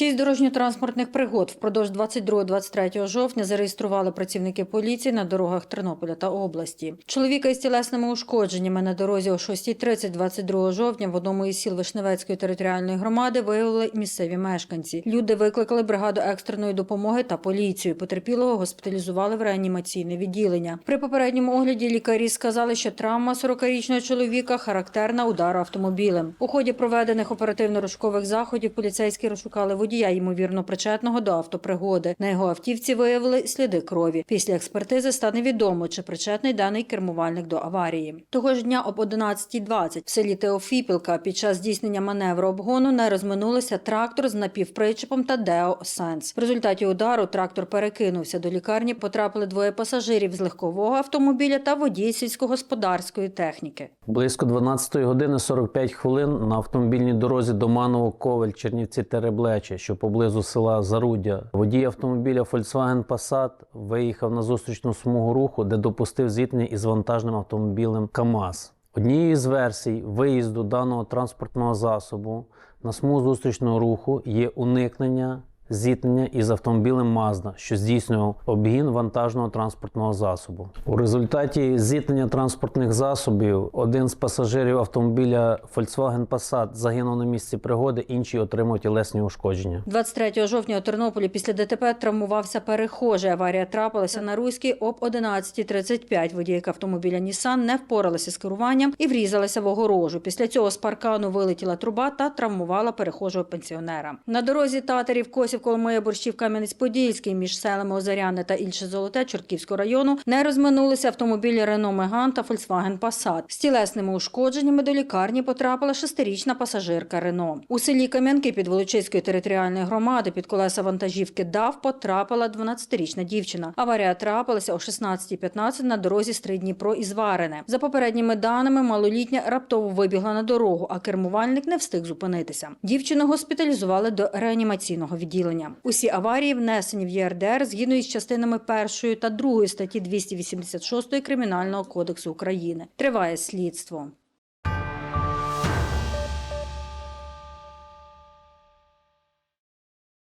Шість дорожньо-транспортних пригод впродовж 22-23 жовтня зареєстрували працівники поліції на дорогах Тернополя та області. Чоловіка із тілесними ушкодженнями на дорозі о 6.30 22 жовтня в одному із сіл Вишневецької територіальної громади виявили місцеві мешканці. Люди викликали бригаду екстреної допомоги та поліцію. Потерпілого госпіталізували в реанімаційне відділення. При попередньому огляді лікарі сказали, що травма 40-річного чоловіка характерна удару автомобілем. У ході проведених оперативно-розшукових заходів поліцейські розшукали водія, ймовірно причетного до автопригоди. На його автівці виявили сліди крові. Після експертизи стане відомо, чи причетний даний кермувальник до аварії. Того ж дня об 11.20 в селі Теофіпілка під час здійснення маневру обгону не розминулися трактор з напівпричепом та Део Сенс. В результаті удару трактор перекинувся до лікарні. Потрапили двоє пасажирів з легкового автомобіля та водій сільськогосподарської техніки. Близько 12 години 45 хвилин на автомобільній дорозі Доманово Ковель Чернівці Тереблече, що поблизу села Заруддя. Водій автомобіля Volkswagen Passat виїхав на зустрічну смугу руху, де допустив зіткнення із вантажним автомобілем КАМАЗ. Однією з версій виїзду даного транспортного засобу на смугу зустрічного руху є уникнення зіткнення із автомобілем Mazda, що здійснював обгін вантажного транспортного засобу. У результаті зіткнення транспортних засобів один з пасажирів автомобіля Volkswagen Passat загинув на місці пригоди, інший отримав тілесні ушкодження. 23 жовтня у Тернополі після ДТП травмувався перехожий. Аварія трапилася на Руській об 11.35. Водійка автомобіля Нісан не впоралася з керуванням і врізалася в огорожу. Після цього з паркану вилетіла труба та травмувала перехожого пенсіонера. На дорозі Татарів Косів Коломия Борщів Кам'янець-Подільський між селами Озаряне та Ільше Золоте Чортківського району не розминулися автомобілі Рено Меган та Volkswagen Passat. З тілесними ушкодженнями до лікарні потрапила шестирічна пасажирка Рено. У селі Кам'янки під Волочиської територіальної громади під колеса вантажівки ДАВ потрапила 12-річна дівчина. Аварія трапилася о 16.15 на дорозі Стрий-Дніпро із Варене. За попередніми даними, малолітня раптово вибігла на дорогу, а кермувальник не встиг зупинитися. Дівчину госпіталізували до реанімаційного відділення. Усі аварії внесені в ЄРДР згідно із частинами першої та другої статті 286 Кримінального кодексу України. Триває слідство.